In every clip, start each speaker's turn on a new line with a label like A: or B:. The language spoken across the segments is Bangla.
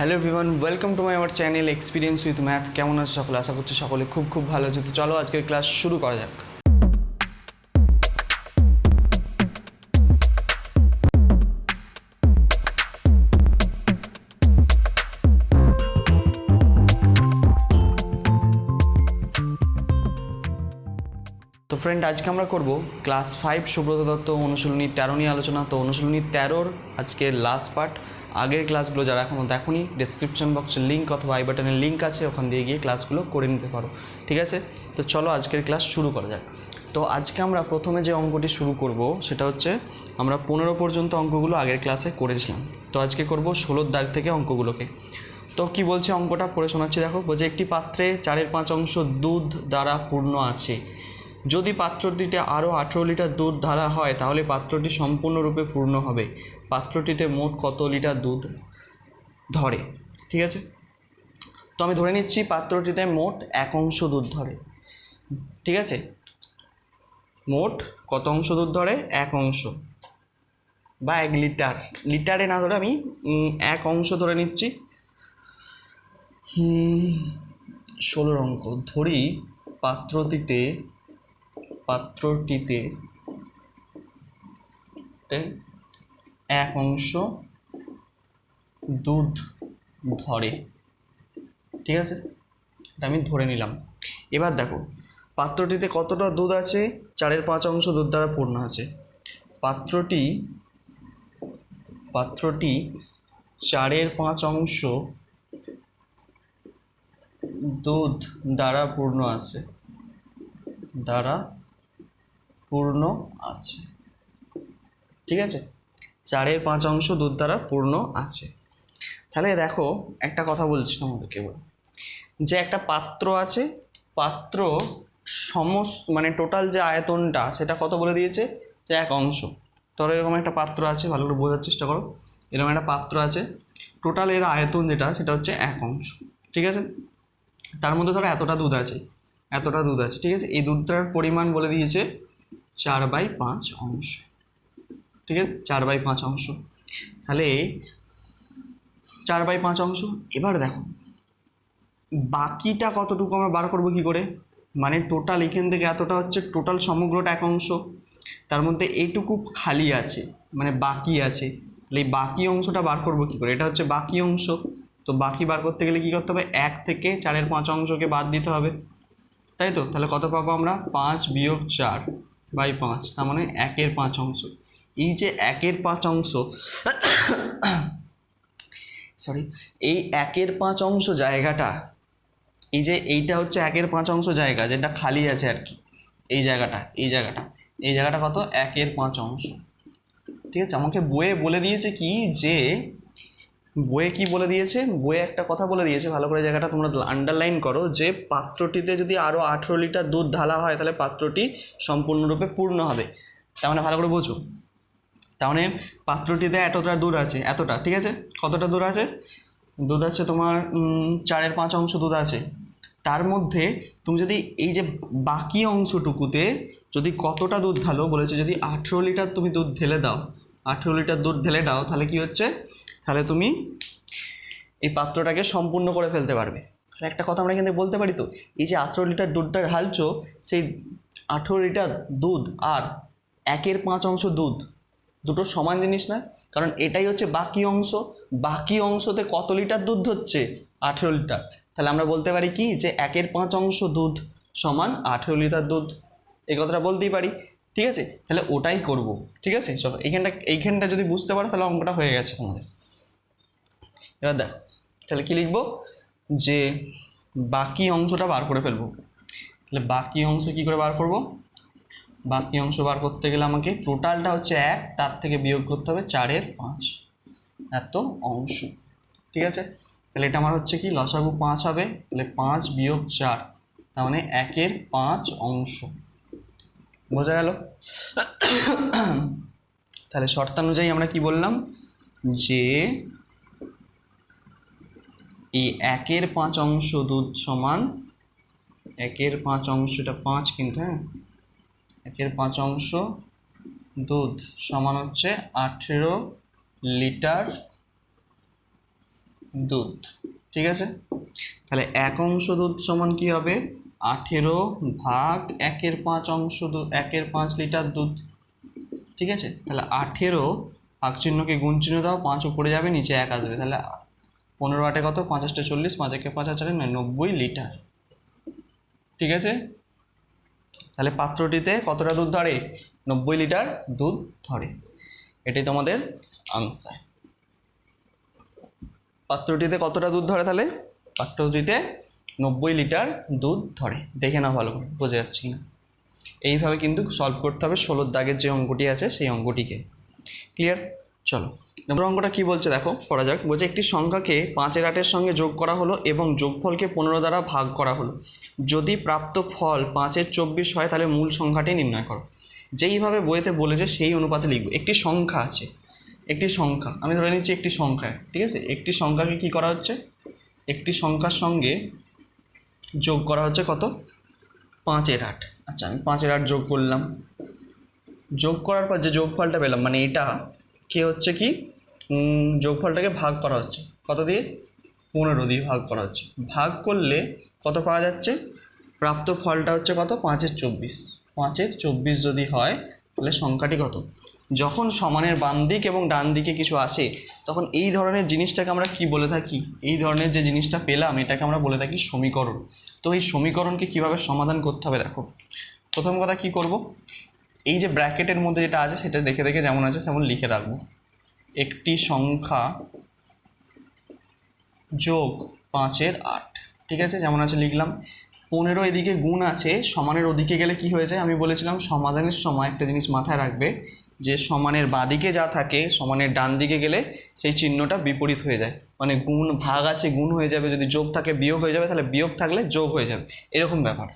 A: Hello everyone welcome to my আমার চ্যানেল এক্সপিরিয়েন্স উইথ ম্যাথ কেমন আছে সকলে? আশা করছি সকলে খুব খুব ভালো আছে। তো চলো আজকের ক্লাস শুরু করা যাক। ফ্রেন্ড আজকে আমরা করব ক্লাস ফাইভ সুব্রত দত্ত, অনুশীলনী তেরো নিয়ে আলোচনা। তো অনুশীলনী তেরোর আজকে লাস্ট পার্ট আগের ক্লাসগুলো যারা এখনও দেখোনি ডেসক্রিপশন বক্সের লিঙ্ক অথবা আই বাটনের লিঙ্ক আছে, ওখান দিয়ে গিয়ে ক্লাসগুলো করে নিতে পারো। ঠিক আছে? তো চলো আজকের ক্লাস শুরু করা যাক। তো আজকে আমরা প্রথমে যে অঙ্কটি শুরু করব, সেটা হচ্ছে আমরা পনেরো পর্যন্ত অঙ্কগুলো আগের ক্লাসে করেছিলাম। তো আজকে করব ষোলোর দাগ থেকে অঙ্কগুলোকে। তো কি বলছে অঙ্কটা? পড়ে শোনাচ্ছি, দেখো। বলছে, একটি পাত্রে চারের পাঁচ অংশ দুধ দ্বারা পূর্ণ আছে। যদি পাত্রটিতে আরও আঠেরো লিটার দুধ ঢালা হয়, তাহলে পাত্রটি সম্পূর্ণরূপে পূর্ণ হবে। পাত্রটিতে মোট কত লিটার দুধ ধরে? ঠিক আছে? তো আমি ধরে নিচ্ছি পাত্রটিতে মোট এক অংশ দুধ ধরে। ঠিক আছে? মোট কত অংশ দুধ ধরে? এক অংশ। বা এক লিটার। লিটারে না ধরে আমি এক অংশ ধরে নিচ্ছি। ষোলোর অঙ্ক। ধরি পাত্রটিতে পাত্রটিতে এক অংশ দুধ ধরে। ঠিক আছে? এটা আমি ধরে নিলাম। এবার দেখো, পাত্রটিতে কতটা দুধ আছে? চারের পাঁচ অংশ দুধ দ্বারা পূর্ণ আছে। পাত্রটি পাত্রটি চারের পাঁচ অংশ দুধ দ্বারা পূর্ণ আছে। দ্বারা পূর্ণ আছে। ঠিক আছে? চারের পাঁচ অংশ দুধ দ্বারা পূর্ণ আছে। তাহলে দেখো, একটা কথা বলছি তোমাদেরকে এবার। যে একটা পাত্র আছে, পাত্র সমস্ত মানে টোটাল যে আয়তনটা, সেটা কত বলে দিয়েছে? যে এক অংশ। ধরো এরকম একটা পাত্র আছে, ভালো করে বোঝার চেষ্টা করো। এরকম একটা পাত্র আছে টোটাল এর আয়তন যেটা, সেটা হচ্ছে এক অংশ। ঠিক আছে? তার মধ্যে ধরো এতটা দুধ আছে, এতটা দুধ আছে। ঠিক আছে? এই দুধটার পরিমাণ বলে দিয়েছে চার বাই পাঁচ অংশ। ঠিক আছে? চার বাই পাঁচ অংশ। তাহলে চার বাই পাঁচ অংশ। এবার দেখো, বাকিটা কতটুকু আমরা বার করব কী করে? মানে টোটাল এখান থেকে এতটা হচ্ছে টোটাল সমগ্রটা এক অংশ। তার মধ্যে এইটুকু খালি আছে মানে বাকি আছে। তাহলে এই বাকি অংশটা বার করব কী করে? এটা হচ্ছে বাকি অংশ। তো বাকি বার করতে গেলে কী করতে হবে? এক থেকে চারের পাঁচ অংশকে বাদ দিতে হবে। তাই তো? তাহলে কত পাবো আমরা? পাঁচ বিয়োগ চার। বাই পাঁচ, তার মানে একের পাঁচ অংশ। এই যে একের পাঁচ অংশ সরি এই একের পাঁচ অংশ জায়গাটা, এই যে এইটা হচ্ছে একের পাঁচ অংশ জায়গা, যেটা খালি আছে আর কি, এই জায়গাটা এই জায়গাটা। এই জায়গাটা কত? একের পাঁচ অংশ। ঠিক আছে? আমাকে বইয়ে বলে দিয়েছে কি? যে বইয়ে কি বলে দিয়েছে? বইয়ে একটা কথা বলে দিয়েছে, ভালো করে জায়গাটা তোমরা আন্ডারলাইন করো, যে পাত্রটিতে যদি আরও আঠেরো লিটার দুধ ঢালা হয়, তাহলে পাত্রটি সম্পূর্ণরূপে পূর্ণ হবে। তার মানে ভালো করে বোঝো। তার মানে পাত্রটিতে এতটা দূর আছে, এতটা, ঠিক আছে? কতটা দূর আছে? দুধ আছে তোমার চারের পাঁচ অংশ দুধ আছে। তার মধ্যে তুমি যদি এই যে বাকি অংশটুকুতে যদি কতটা দুধ ঢালো, বলেছে যদি আঠেরো লিটার তুমি দুধ ঢেলে দাও, আঠেরো লিটার দুধ ঢেলে দাও, তাহলে কি হচ্ছে? তাহলে তুমি এই পাত্রটাকে সম্পূর্ণ করে ফেলতে পারবে। একটা কথা আমরা কিন্তু বলতে পারি তো, এই যে আঠেরো লিটার দুধটা ঢালছো, সেই আঠেরো লিটার দুধ আর একের পাঁচ অংশ দুধ দুটো সমান জিনিস না? কারণ এটাই হচ্ছে বাকি অংশ। বাকি অংশতে কত লিটার দুধ হচ্ছে? আঠেরো লিটার। তাহলে আমরা বলতে পারি কি যে একের পাঁচ অংশ দুধ সমান আঠেরো লিটার দুধ। এই কথাটা বলতেই পারি। ঠিক আছে? তাহলে ওটাই করব। ঠিক আছে? চলো এইখানটা এইখানটা যদি বুঝতে পারো, তাহলে অঙ্কটা হয়ে গেছে তোমাদের। এবার দেখো, তাহলে কি লিখব? যে বাকি অংশটা বার করে ফেলব। তাহলে বাকি অংশ কি করে বার করব? বাকি অংশ বার করতে গেলে আমাকে টোটালটা হচ্ছে এক, তার থেকে বিয়োগ করতে হবে চারের পাঁচ। এত অংশ। ঠিক আছে? তাহলে এটা আমার হচ্ছে কি? লসাগু পাঁচ হবে, তাহলে পাঁচ বিয়োগ চার, তার মানে একের পাঁচ অংশ। বোঝা গেল? তাহলে শর্তানুযায়ী আমরা কি বললাম? যে এই একের পাঁচ অংশ দুধ সমান, একের পাঁচ অংশ, এটা পাঁচ কিন্তু হ্যাঁ? একের পাঁচ অংশ দুধ সমান হচ্ছে আঠেরো লিটার দুধ, ঠিক আছে? তাহলে এক অংশ দুধ সমান কি হবে? আঠেরো ভাগ একের পাঁচ অংশ দুধ একের পাঁচ লিটার দুধ, ঠিক আছে? তাহলে আঠেরো ভাগ চিহ্নকে গুণ চিহ্ন দাও পাঁচ উপরে যাবে, নিচে এক আসবে। তাহলে পনেরো আটে কত? পাঁচাশটা চল্লিশ, পাঁচ একে পাঁচ আচারে নয়, নব্বই লিটার। ঠিক আছে? তাহলে পাত্রটিতে কতটা দুধ ধরে? নব্বই লিটার দুধ ধরে। এটাই তোমাদের আনসার পাত্রটিতে কতটা দুধ ধরে তাহলে? পাত্রটিতে নব্বই লিটার দুধ ধরে। দেখে নাও ভালো করে, বোঝা যাচ্ছে কিনা? এইভাবে কিন্তু সলভ করতে হবে। ষোলোর দাগের যে অঙ্কটি আছে, সেই অঙ্কটিকে। ক্লিয়ার চলো। নম্বর অঙ্কটা কি বলছে দেখো করা যাক। বলছে একটি সংখ্যাকে পাঁচের আটের সঙ্গে যোগ করা হলো এবং যোগফলকে পনেরো দ্বারা ভাগ করা হলো। যদি প্রাপ্ত ফল পাঁচের চব্বিশ হয়, তাহলে মূল সংখ্যাটি নির্ণয় করো। যেইভাবে বইতে বলেছে, সেই অনুপাতে লিখব। একটি সংখ্যা আছে, একটি সংখ্যা। আমি ধরে নিচ্ছি একটি সংখ্যা। ঠিক আছে? একটি সংখ্যাকে কি করা হচ্ছে? একটি সংখ্যার সঙ্গে যোগ করা হচ্ছে কত? পাঁচের আট। আচ্ছা আমি পাঁচের আট যোগ করলাম। যোগ করার পর যে যোগফলটা পেলাম মানে এটা কে হচ্ছে কি? যোগফলটাকে ভাগ করা হচ্ছে। কত দিয়ে? পনেরো দিয়ে ভাগ করা হচ্ছে। ভাগ করলে কত পাওয়া যাচ্ছে? প্রাপ্ত ফলটা হচ্ছে কত? পাঁচের চব্বিশ। পাঁচের চব্বিশ যদি হয়, তাহলে সংখ্যাটি কত? যখন সমানের বাম দিক এবং ডান দিকে কিছু আসে, তখন এই ধরনের জিনিসটাকে আমরা কি বলে থাকি? এই ধরনের যে জিনিসটা পেলাম, এটাকে আমরা বলে থাকি সমীকরণ। তো এই সমীকরণকে কীভাবে সমাধান করতে হবে দেখো। প্রথম কথা কি করব? এই যে ব্র্যাকেটের মধ্যে যেটা আছে, সেটা দেখে দেখে যেমন আছে তেমন লিখে রাখব। একটি সংখ্যা যোগ পাঁচের আট। ঠিক আছে? যেমন আছে লিখলাম, পনেরো এদিকে গুণ আছে, সমানের ওদিকে গেলে কি হয়ে যায়? আমি বলেছিলাম সমাধানের সময় একটা জিনিস মাথায় রাখবে, যে সমানের বাদিকে যা থাকে, সমানের ডান দিকে গেলে সেই চিহ্নটা বিপরীত হয়ে যায়। মানে গুণ ভাগ আছে, গুণ হয়ে যাবে, যদি যোগ থাকে, বিয়োগ হয়ে যাবে, তাহলে বিয়োগ থাকলে যোগ হয়ে যাবে। এরকম ব্যাপার।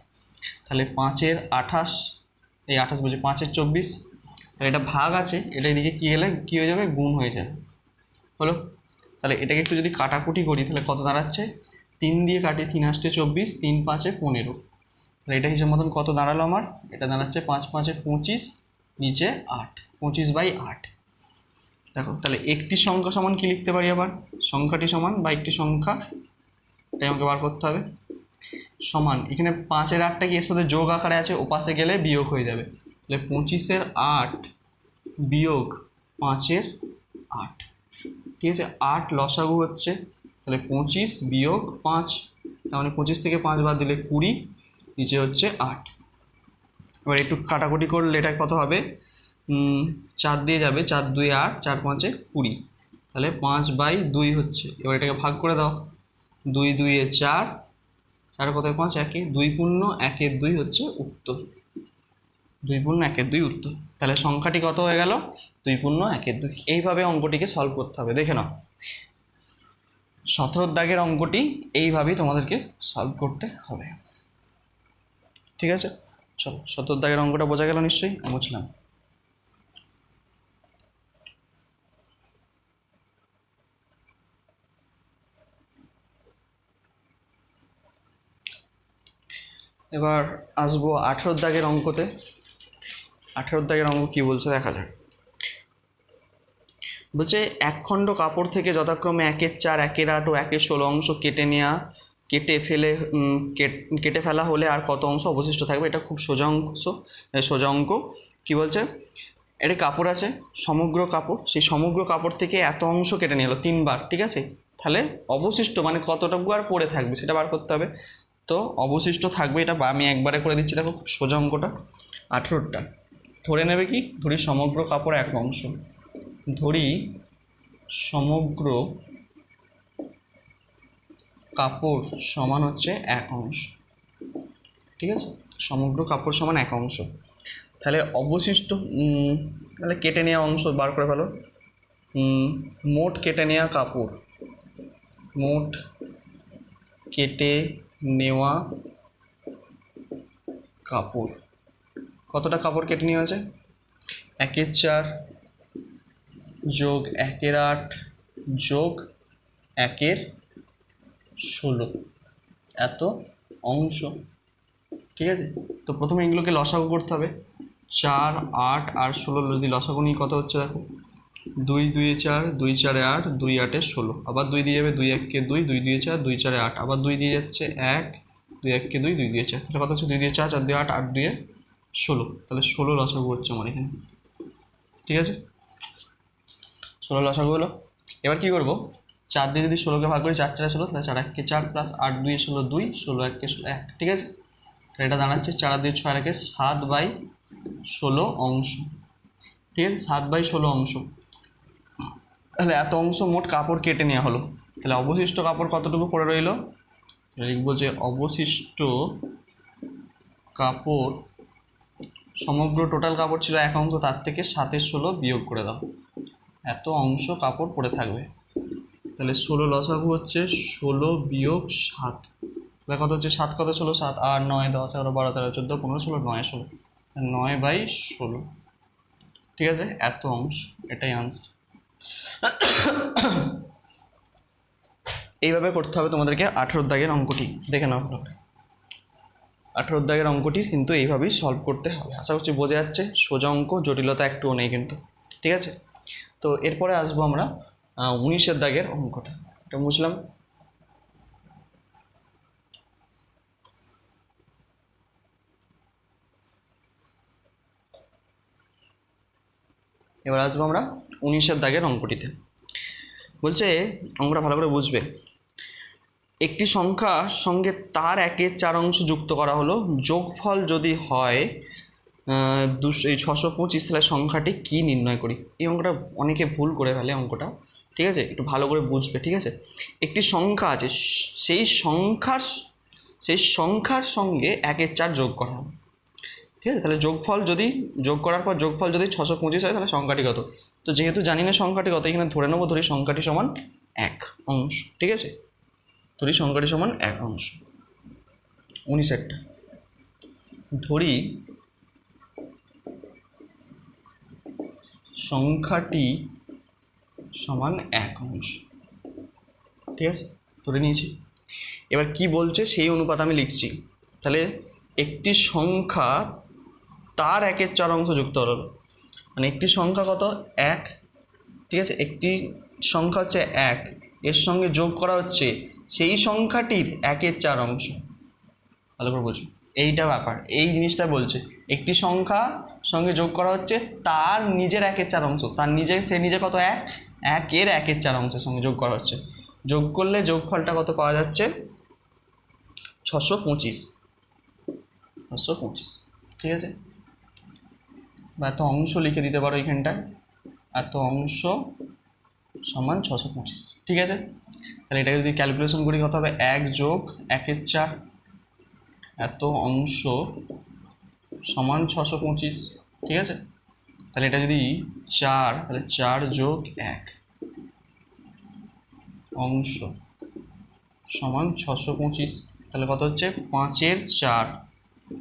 A: তাহলে পাঁচের আঠাশ, এই আঠাশ বলছি পাঁচের চব্বিশ তাহলে এটা ভাগ আছে, এটা এদিকে কী গেলে কী হয়ে যাবে? গুণ হয়ে যাবে। হলো? তাহলে এটাকে একটু যদি কাটাকুটি করি, তাহলে কত দাঁড়াচ্ছে? তিন দিয়ে কাটি, তিন আসতে চব্বিশ, তিন পাঁচে পনেরো। তাহলে এটা হিসেব মতন কত দাঁড়াল আমার? এটা দাঁড়াচ্ছে পাঁচ, পাঁচে পঁচিশ, নিচে আট, পঁচিশ বাই আট। দেখো, তাহলে একটি সংখ্যা সমান কি লিখতে পারি আবার? সংখ্যাটি সমান বা একটি সংখ্যা, এটাই আমাকে বার করতে হবে। সমান, এখানে পাঁচের আটটা কি এর সাথে যোগ আকারে আছে? ওপাশে গেলে বিয়োগ হয়ে যাবে। তাহলে পঁচিশের আট বিয়োগ পাঁচের আট। ঠিক আছে? আট লসাগু হচ্ছে, তাহলে পঁচিশ বিয়োগ পাঁচ, তার মানে পঁচিশ থেকে পাঁচ বাদ দিলে কুড়ি, নিচে হচ্ছে আট। এবার একটু কাটাকুটি করলে এটা কত হবে? চার দিয়ে যাবে, চার দুই আট, চার পাঁচে কুড়ি। তাহলে পাঁচ বাই দুই হচ্ছে, এবার এটাকে ভাগ করে দাও। দুই দুইয়ে চার চার কথায় পাঁচ, একে। দুই পূর্ণ, একের দুই হচ্ছে উত্তর। দুই পূর্ণ একের দুই উত্তর তাহলে সংখ্যাটি কত হয়ে গেল? দুই পূর্ণ একের দুই। এইভাবে অঙ্কটিকে সলভ করতে হবে। দেখে নাও। সতেরোর দাগের অঙ্কটি এইভাবেই তোমাদেরকে সলভ করতে হবে। ঠিক আছে? চলো সতেরোর দাগের অঙ্কটা বোঝা গেল নিশ্চয়ই? বুঝলাম। এবার আসব আঠেরোর দাগের অঙ্কতে। আঠেরোর দাগের অঙ্ক কী বলছে? দেখা যাক। বলছে এক খণ্ড কাপড় থেকে যথাক্রমে একের চার, একের আট ও একের ষোলো অংশ কেটে নেওয়া কেটে ফেলে কেটে ফেলা হলে আর কত অংশ অবশিষ্ট থাকবে? এটা খুব সোজা অংশ সোজা অঙ্ক। কী বলছে? এটা কাপড় আছে, সমগ্র কাপড়, সেই সমগ্র কাপড় থেকে এত অংশ কেটে নিয়ে এলো, তিনবার, ঠিক আছে? তাহলে অবশিষ্ট মানে কতটুকু আর পড়ে থাকবে সেটা বার করতে হবে। তো অবশিষ্ট থাকবে এটা আমি একবারে করে দিচ্ছি, দেখো খুব সোজা অঙ্কটা, আঠেরোটা। ধরে নেবে কি? ধরি সমগ্র কাপড় এক অংশ। ধরি সমগ্র কাপড় সমান হচ্ছে এক অংশ। ঠিক আছে? সমগ্র কাপড় সমান এক অংশ। তাহলে অবশিষ্ট তাহলে কেটে নেওয়া অংশ বার করে ফেলো। মোট কেটে নেওয়া কাপড়। মোট কেটে নেওয়া কাপড়। কতটা কাপড় কেটে নেওয়া একের চার যোগ একের আট যোগ একের ষোলো। এত অংশ। ঠিক আছে? তো প্রথমে এগুলোকে লসাগু করতে হবে। চার, আট আর ষোলো যদি লসাগু নিয়ে কত হচ্ছে দেখো? দুই দুইয়ে চার, দুই চারে আট, দুই আটে ষোলো। আবার দুই দিয়ে যাবে দুই এককে দুই দুই দিয়ে চার, দুই চারে আট। আবার দুই দিয়ে যাচ্ছে এক, দুই এককে দুই দুই দিয়ে চার। তাহলে কত হচ্ছে? দুই দিয়ে চার চার দুই আট আট দুয়ে ষোলো। তাহলে ষোলো লসাগু হচ্ছে আমার এখানে। ঠিক আছে? ষোলো লসাগু হলো। এবার কী করব? চার দিয়ে যদি ষোলোকে ভাগ করি, চার চারে ষোলো, তাহলে চার এককে চার প্লাস আট দুই ষোলো দুই, ষোলো এককে ষোলো এক। ঠিক আছে? তাহলে এটা দাঁড়াচ্ছে চার দুই ছয় একে সাত বাই ষোলো অংশ। ঠিক আছে? সাত বাই ষোলো অংশ। তাহলে এত অংশ মোট কাপড় কেটে নেওয়া হলো। তাহলে অবশিষ্ট কাপড় কতটুকু পড়ে রইল? লিখব যে অবশিষ্ট কাপড় সমগ্র টোটাল কাপড় ছিল এক অংশ, তার থেকে সাতের ষোলো বিয়োগ করে দাও। এত অংশ কাপড় পরে থাকবে। তাহলে ষোলো লসাগু হচ্ছে ষোলো বিয়োগ সাত। তাহলে কত হচ্ছে? সাত কত? ষোলো, সাত, আট, নয়, দশ, এগারো, বারো, তেরো, চোদ্দ, পনেরো, ষোলো, নয় ষোলো। নয় বাই ষোলো। ঠিক আছে? এত অংশ, এটাই আনসার এইভাবে করতে হবে তোমাদেরকে আঠেরো দাগের অঙ্কটি। দেখে নাও। আঠেরো দাগের অঙ্কটি কিন্তু এইভাবেই সলভ করতে হবে। আশা করছি বোঝা যাচ্ছে, সোজা অঙ্ক, জটিলতা একটুও নেই কিন্তু। ঠিক আছে? তো এরপরে আসব আমরা উনিশের দাগের অঙ্কটা এটা বুঝলাম? এবার আসব আমরা উনিশের দাগের অঙ্কটিতে। বলছে, অঙ্কটা ভালো করে বুঝবে। একটি সংখ্যার সঙ্গে তার একের চার অংশ যুক্ত করা হলো। যোগফল যদি হয় দুশো, এই ছশো পঁচিশ, তাহলে সংখ্যাটি কী নির্ণয় করি? এই অঙ্কটা অনেকে ভুল করে ফেলে অঙ্কটা, ঠিক আছে? একটু ভালো করে বুঝবে, ঠিক আছে? একটি সংখ্যা আছে, সেই সংখ্যার সেই সংখ্যার সঙ্গে একের চার যোগ করা হবে। ঠিক আছে? তাহলে যোগফল যদি, যোগ করার পর যোগফল যদি ছশো পঁচিশ হয়, তাহলে সংখ্যাটি কত? তো যেহেতু জানি না সংখ্যাটি কত, এখানে ধরে নেব, ধরি সংখ্যাটি সমান এক অংশ, ঠিক আছে? ধরি সংখ্যাটি সমান এক অংশ। উনিশ উনিশেরটা ধরি সংখ্যাটি সমান এক অংশ। ঠিক আছে? ধরে নিয়েছি। এবার কি বলছে সেই অনুপাত আমি লিখছি। তাহলে একটি সংখ্যা তার একের চার অংশ যুক্ত হলো। মানে একটি সংখ্যা কত? এক। ঠিক আছে? একটি সংখ্যা হচ্ছে এক। এর সঙ্গে যোগ করা হচ্ছে সেই সংখ্যাটির একের চার অংশ। ভালো করে বুঝুন এইটা ব্যাপার। এই জিনিসটা বলছে, একটি সংখ্যা সঙ্গে যোগ করা হচ্ছে তার নিজের একের চার অংশ। তার নিজে সে নিজে কত? এক। একের একের চার অংশের সঙ্গে যোগ করা হচ্ছে। যোগ করলে যোগফলটা কত পাওয়া যাচ্ছে? ছশো পঁচিশ। ছশো পঁচিশ। ঠিক আছে? বা এত অংশ লিখে দিতে পারো এখানটায়। এত অংশ সমান ছশো পঁচিশ। ঠিক আছে? তাহলে এটাকে যদি ক্যালকুলেশন করি, কত হবে? এক যোগ একের চার। এত অংশ সমান ছশো পঁচিশ। ঠিক আছে? তাহলে এটা যদি চার, তাহলে চার যোগ এক। অংশ সমান ছশো পঁচিশ। তাহলে কত হচ্ছে? পাঁচের চার।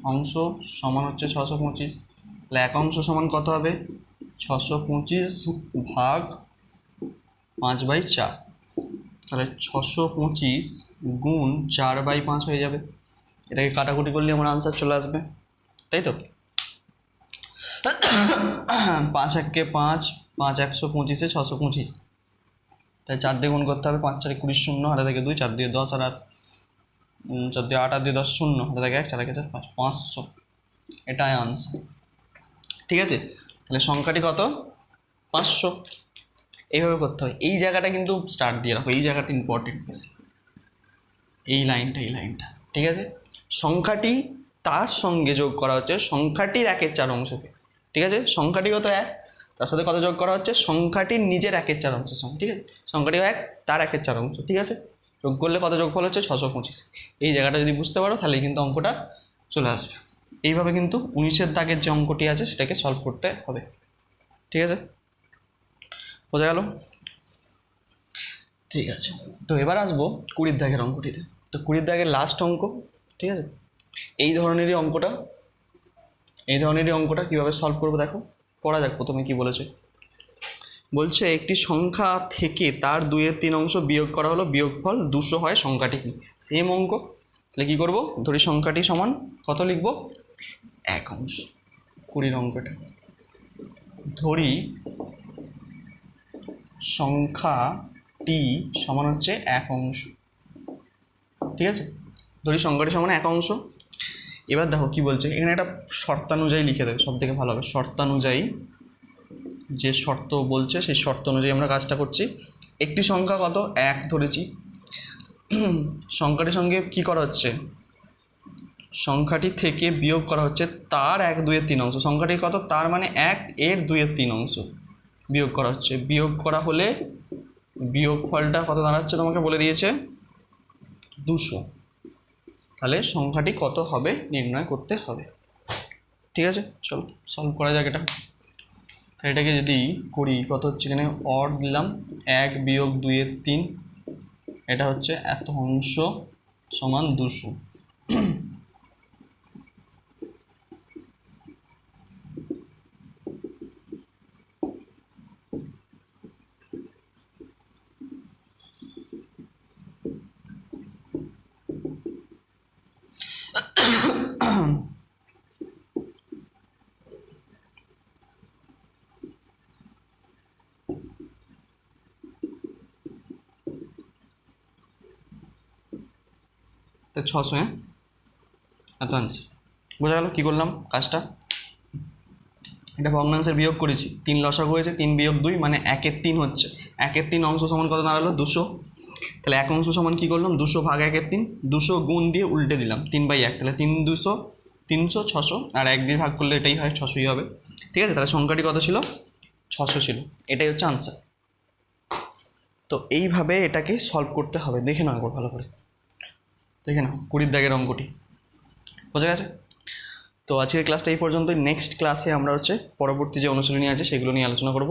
A: অংশ সমান হচ্ছে ছশো পঁচিশ। তাহলে এক অংশ সমান কত হবে? ছশো পঁচিশ ভাগ পাঁচ বাই চার। তাহলে ছশো পঁচিশ গুণ চার বাই পাঁচ হয়ে যাবে। এটাকে কাটাকুটি করলে আমার আনসার চলে আসবে। তাই তো? পাঁচ এককে পাঁচ পাঁচ একশো পঁচিশে ছশো পঁচিশ। তাই চার দিয়ে গুণ করতে হবে, পাঁচ চারে কুড়ি শূন্য, হাতে থেকে দুই, চার দিয়ে দশ, আর আট চার দিয়ে আট আর দিয়ে দশ শূন্য, হাতে থেকে এক, চার একে চার, পাঁচ, পাঁচশো। এটাই আনসার ঠিক আছে? তাহলে সংখ্যাটি কত? পাঁচশো। এইভাবে করতে হয়। এই জায়গাটা কিন্তু স্টার্ট দিয়ে রাখো, এই জায়গাটা ইম্পর্টেন্ট বেশি। এই লাইনটা এই লাইনটা ঠিক আছে? সংখ্যাটি তার সঙ্গে যোগ করা হচ্ছে, সংখ্যাটির একের চার অংশকে, ঠিক আছে? সংখ্যাটি কত এক? তার সাথে কত যোগ করা হচ্ছে? সংখ্যাটির নিজের একের চার অংশের সঙ্গে, ঠিক আছে? সংখ্যাটি এক, তার একের চার অংশ, ঠিক আছে? যোগ করলে কত যোগফল হচ্ছে? ছশো পঁচিশ। এই জায়গাটা যদি বুঝতে পারো, তাহলে কিন্তু অঙ্কটা চলে আসবে। এইভাবে কিন্তু উনিশের দাগের যে অঙ্কটি আছে, সেটাকে সলভ করতে হবে, ঠিক আছে? বোঝা গেল? ঠিক আছে। তো এবার আসব কুড়ির দাগের অঙ্কটিতে। তো কুড়ির দাগের লাস্ট অঙ্ক, ঠিক আছে? এই ধরনেরই অঙ্কটা, এই ধরনেরই অঙ্কটা কীভাবে সলভ করব দেখো? পড়া যাক প্রথমে কি বলেছে। বলছে, একটি সংখ্যা থেকে তার দুইয়ের তিন অংশ বিয়োগ করা হলো, বিয়োগফল দুশো হয়, সংখ্যাটি কি? সেম অঙ্ক। তাহলে কী করব? ধরি সংখ্যাটি সমান, কত লিখব? এক অংশ। কুড়ির অঙ্কটা। ধরি সংখ্যাটি সমান হচ্ছে এক অংশ। ঠিক আছে? ধরি সংখ্যাটি সমান এক অংশ। এবার দেখো কি বলছে? এখানে একটা শর্তানুযায়ী লিখে দেবে সব থেকে ভালো হবে। শর্তানুযায়ী যে শর্ত বলছে, সেই শর্ত অনুযায়ী আমরা কাজটা করছি। একটি সংখ্যা কত? এক ধরেছি। সংখ্যাটির সঙ্গে কি করা হচ্ছে? সংখ্যাটি থেকে বিয়োগ করা হচ্ছে তার এক দুইয়ের তিন অংশ। সংখ্যাটি কত? তার মানে এক, এর দুইয়ের তিন অংশ। বিয়োগ করা হচ্ছে। বিয়োগ করা হলে বিয়োগ ফলটা কত দাঁড়াচ্ছে তোমাকে বলে দিয়েছে? দুশো। তাহলে সংখ্যাটি কত হবে নির্ণয় করতে হবে। ঠিক আছে? চলো সলভ করা যাক এটা। তাহলে এটাকে যদি করি, কত হচ্ছে এখানে? অর দিলাম। এক বিয়োগ দুইয়ের তিন। এটা হচ্ছে এত অংশ সমান দুশো। ছশো হ্যাঁ? এত আনসার বোঝা গেল কী করলাম কাজটা? এটা ভগ্নাংশের বিয়োগ করেছি। তিন লসাগু হয়েছে, তিন বিয়োগ দুই মানে একের তিন হচ্ছে। একের তিন অংশ সমান কত দাঁড়াল? দুশো। তাহলে এক অংশ সমান কী করলাম? দুশো ভাগ একের তিন, দুশো গুণ দিয়ে উল্টে দিলাম, তিন বাই এক, তাহলে তিন দুশো, তিনশো, ছশো, আর এক দিয়ে ভাগ করলে এটাই হয় ছশোই হবে। ঠিক আছে? তাহলে সংখ্যাটি কত ছিল? ছশো ছিল। এটাই হচ্ছে আনসার তো এইভাবে এটাকে সলভ করতে হবে। দেখে নাও ভালো করে। দেখে নাও, কুড়ির দাগের অঙ্কটি। বোঝা গেছে? তো আজকের ক্লাসটা এই পর্যন্ত নেক্সট ক্লাসে আমরা হচ্ছে পরবর্তী যে অনুশীলনী আছে, সেগুলো নিয়ে আলোচনা করব।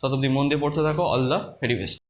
A: ততদিন মন দিয়ে পড়তে থাকো। All the very best